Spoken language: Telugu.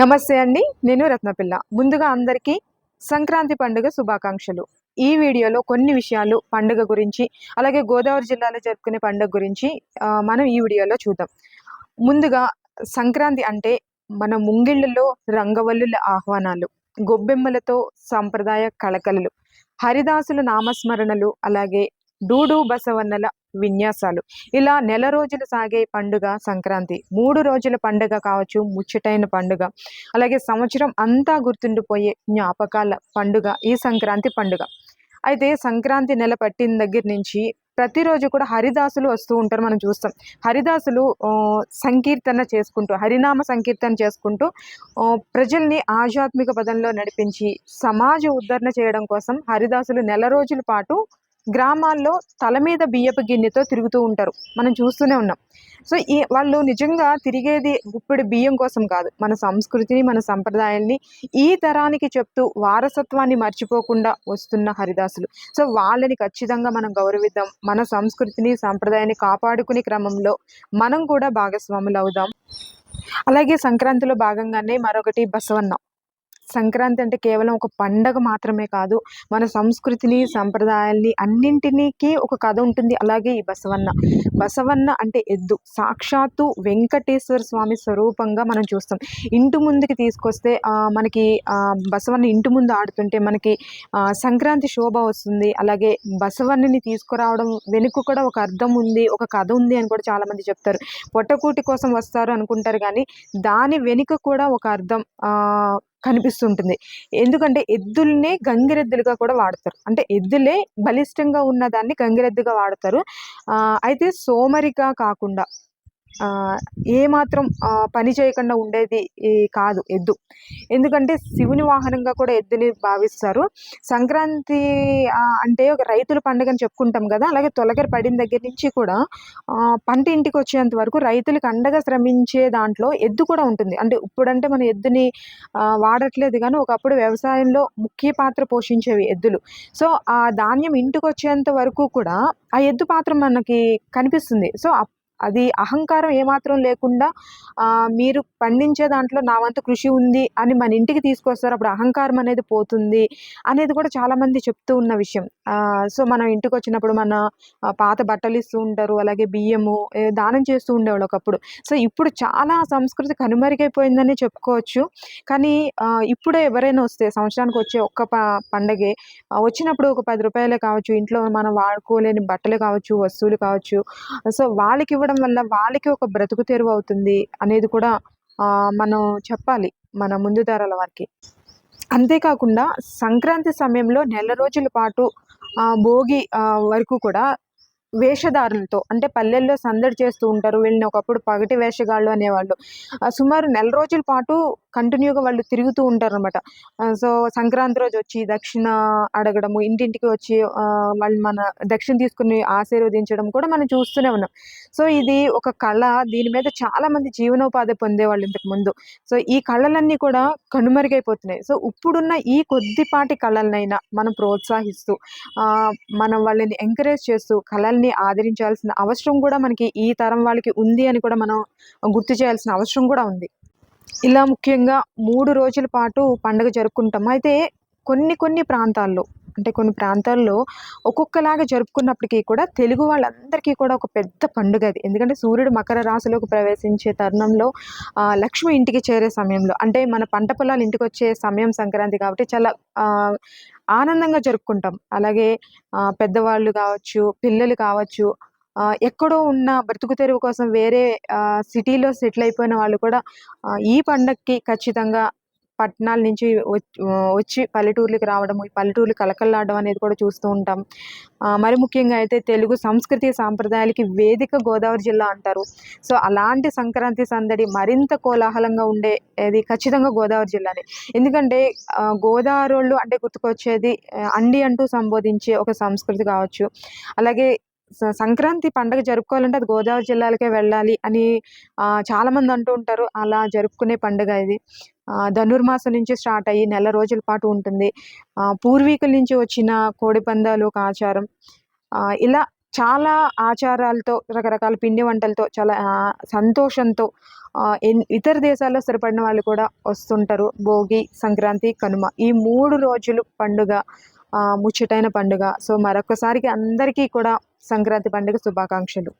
నమస్తే అండి నేను రత్నపిల్ల. ముందుగా అందరికీ సంక్రాంతి పండుగ శుభాకాంక్షలు. ఈ వీడియోలో కొన్ని విషయాలు పండుగ గురించి అలాగే గోదావరి జిల్లాలో జరుపుకునే పండుగ గురించి మనం ఈ వీడియోలో చూద్దాం. ముందుగా సంక్రాంతి అంటే మన ముంగిళ్ళలో రంగవల్లుల ఆహ్వానాలు గొబ్బెమ్మలతో సాంప్రదాయ కళకళలు హరిదాసుల నామస్మరణలు అలాగే డూడు బసవన్నల విన్యాసాలు. ఇలా నెల రోజులు సాగే పండుగ సంక్రాంతి. మూడు రోజుల పండుగ కావచ్చు ముచ్చటైన పండుగ. అలాగే సంవత్సరం అంతా గుర్తుండిపోయే జ్ఞాపకాల పండుగ ఈ సంక్రాంతి పండుగ. అయితే సంక్రాంతి నెల పట్టిన దగ్గర నుంచి ప్రతిరోజు కూడా హరిదాసులు వస్తూ ఉంటారు మనం చూస్తాం. హరిదాసులు సంకీర్తన చేసుకుంటూ హరినామ సంకీర్తన చేసుకుంటూ ప్రజల్ని ఆధ్యాత్మిక పదంలో నడిపించి సమాజ ఉద్ధరణ చేయడం కోసం హరిదాసులు నెల రోజుల పాటు గ్రామాల్లో తల మీద బియ్యపు గిన్నెతో తిరుగుతూ ఉంటారు. మనం చూస్తూనే ఉన్నాం. సో ఈ వాళ్ళు నిజంగా తిరిగేది గుప్పిడి బియ్యం కోసం కాదు. మన సంస్కృతిని మన సంప్రదాయాల్ని ఈ తరానికి చెప్తూ వారసత్వాన్ని మర్చిపోకుండా వస్తున్న హరిదాసులు. సో వాళ్ళని ఖచ్చితంగా మనం గౌరవిద్దాం. మన సంస్కృతిని సంప్రదాయాన్ని కాపాడుకునే క్రమంలో మనం కూడా భాగస్వాములు అవుదాం అలాగే సంక్రాంతిలో భాగంగానే మరొకటి బసవన్న. సంక్రాంతి అంటే కేవలం ఒక పండగ మాత్రమే కాదు మన సంస్కృతిని సంప్రదాయాల్ని అన్నింటినీకి ఒక కథ ఉంటుంది. అలాగే ఈ బసవన్న. బసవన్న అంటే ఎద్దు. సాక్షాత్తు వెంకటేశ్వర స్వామి స్వరూపంగా మనం చూస్తాం. ఇంటి ముందుకి తీసుకొస్తే మనకి బసవన్న ఇంటి ముందు ఆడుతుంటే మనకి సంక్రాంతి శోభ వస్తుంది. అలాగే బసవన్నని తీసుకురావడం వెనుక కూడా ఒక అర్థం ఉంది ఒక కథ ఉంది అని కూడా చాలామంది చెప్తారు. పొట్టకూటి కోసం వస్తారు అనుకుంటారు కానీ దాని వెనుక కూడా ఒక అర్థం కనిపిస్తుంటుంది. ఎందుకంటే ఎద్దుల్నే గంగిరెద్దులుగా కూడా వాడతారు. అంటే ఎద్దులే బలిష్టంగా ఉన్న దాన్ని గంగిరెద్దుగా వాడతారు. అయితే సోమరిగా కాకుండా ఏమాత్రం పని చేయకుండా ఉండేది కాదు ఎద్దు. ఎందుకంటే శివుని వాహనంగా కూడా ఎద్దుని భావిస్తారు. సంక్రాంతి అంటే ఒక రైతుల పండుగ అని చెప్పుకుంటాం కదా అలాగే తొలగరి పడిన దగ్గర నుంచి కూడా పంట ఇంటికి వచ్చేంత వరకు రైతులకు అండగా శ్రమించే దాంట్లో ఎద్దు కూడా ఉంటుంది. అంటే ఇప్పుడంటే మన ఎద్దుని వాడట్లేదు కానీ ఒకప్పుడు వ్యవసాయంలో ముఖ్య పాత్ర పోషించేవి ఎద్దులు. సో ఆ ధాన్యం ఇంటికి వచ్చేంత వరకు కూడా ఆ ఎద్దు పాత్ర మనకి కనిపిస్తుంది. సో అది అహంకారం ఏమాత్రం లేకుండా మీరు పండించే దాంట్లో నా వంతు కృషి ఉంది అని మన ఇంటికి తీసుకొస్తారు అప్పుడు అహంకారం అనేది పోతుంది అనేది కూడా చాలామంది చెప్తూ ఉన్న విషయం. సో మనం ఇంటికి వచ్చినప్పుడు మన పాత బట్టలు ఇస్తూ ఉంటారు అలాగే బియ్యము దానం చేస్తూ ఉండేవాళ్ళు ఒకప్పుడు. సో ఇప్పుడు చాలా సంస్కృతి కనుమరుగైపోయిందని చెప్పుకోవచ్చు. కానీ ఇప్పుడే ఎవరైనా వస్తే సంవత్సరానికి వచ్చే ఒక్క ప పండగే వచ్చినప్పుడు ఒక పది రూపాయలే కావచ్చు ఇంట్లో మనం వాడుకోలేని బట్టలు కావచ్చు వస్తువులు కావచ్చు. సో వాళ్ళకి ఇవ్వడం వల్ల వాళ్ళకి ఒక బ్రతుకు తెరువు అవుతుంది అనేది కూడా ఆ, మనం చెప్పాలి మన ముందు తరాల వారికి. అంతేకాకుండా సంక్రాంతి సమయంలో నెల రోజుల పాటు ఆ, భోగి ఆ, వరకు కూడా వేషధారులతో అంటే పల్లెల్లో సందడి చేస్తూ ఉంటారు. వీళ్ళని ఒకప్పుడు పగటి వేషగాళ్ళు అనేవాళ్ళు. సుమారు నెల రోజుల పాటు కంటిన్యూగా వాళ్ళు తిరుగుతూ ఉంటారు అనమాట సో సంక్రాంతి రోజు వచ్చి దక్షిణ అడగడము ఇంటింటికి వచ్చి వాళ్ళు మన దక్షిణ తీసుకుని ఆశీర్వదించడం కూడా మనం చూస్తూనే ఉన్నాం. సో ఇది ఒక కళ. దీని మీద చాలా మంది జీవనోపాధి పొందేవాళ్ళు ఇంతకు ముందు. సో ఈ కళలన్నీ కూడా కనుమరుగైపోతున్నాయి. సో ఇప్పుడున్న ఈ కొద్దిపాటి కళలనైనా మనం ప్రోత్సహిస్తూ ఆ, మనం వాళ్ళని ఎంకరేజ్ చేస్తూ కళల్ని ఆదరించాల్సిన అవసరం కూడా మనకి ఈ తరం వాళ్ళకి ఉంది అని కూడా మనం గుర్తు చేయాల్సిన అవసరం కూడా ఉంది. ఇలా ముఖ్యంగా మూడు రోజుల పాటు పండుగ జరుపుకుంటాం. అయితే కొన్ని కొన్ని ప్రాంతాల్లో అంటే కొన్ని ప్రాంతాల్లో ఒక్కొక్కలాగా జరుపుకున్నప్పటికీ కూడా తెలుగు వాళ్ళందరికీ కూడా ఒక పెద్ద పండుగ అది. ఎందుకంటే సూర్యుడు మకర రాశిలోకి ప్రవేశించే తరుణంలో లక్ష్మి ఇంటికి చేరే సమయంలో అంటే మన పంట పొలాలు ఇంటికి వచ్చే సమయం సంక్రాంతి కాబట్టి చాలా ఆనందంగా జరుపుకుంటాం. అలాగే పెద్దవాళ్ళు కావచ్చు పిల్లలు కావచ్చు ఎక్కడో ఉన్న బ్రతుకు తెరువు కోసం వేరే సిటీలో సెటిల్ అయిపోయిన వాళ్ళు కూడా ఈ పండగకి ఖచ్చితంగా పట్టణాల నుంచి వచ్చి పల్లెటూర్లకు రావడం ఈ పల్లెటూర్లు కలకల్లాడడం అనేది కూడా చూస్తూ ఉంటాం. మరి ముఖ్యంగా అయితే తెలుగు సంస్కృతి సాంప్రదాయాలకి వేదిక గోదావరి జిల్లా అంటారు. సో అలాంటి సంక్రాంతి సందడి మరింత కోలాహలంగా ఉండే అది ఖచ్చితంగా గోదావరి జిల్లానే. ఎందుకంటే గోదావరి వాళ్ళు అంటే గుర్తుకొచ్చేది అండి అంటూ సంబోధించే ఒక సంస్కృతి కావచ్చు. అలాగే సంక్రాంతి పండుగ జరుపుకోవాలంటే అది గోదావరి జిల్లాలకే వెళ్ళాలి అని చాలామంది అంటూ ఉంటారు. అలా జరుపుకునే పండుగ ఇది. ధనుర్మాసం నుంచి స్టార్ట్ అయ్యి నెల రోజుల పాటు ఉంటుంది. పూర్వీకుల నుంచి వచ్చిన కోడి పందాలు ఒక ఆచారం. ఇలా చాలా ఆచారాలతో రకరకాల పిండి వంటలతో చాలా సంతోషంతో ఎన్- ఇతర దేశాల్లో స్థిరపడిన వాళ్ళు కూడా వస్తుంటారు. భోగి సంక్రాంతి కనుమ. ఈ మూడు రోజులు పండుగ ముచ్చటైన పండుగ. సో మరొకసారికి అందరికీ కూడా సంక్రాంతి పండుగ శుభాకాంక్షలు.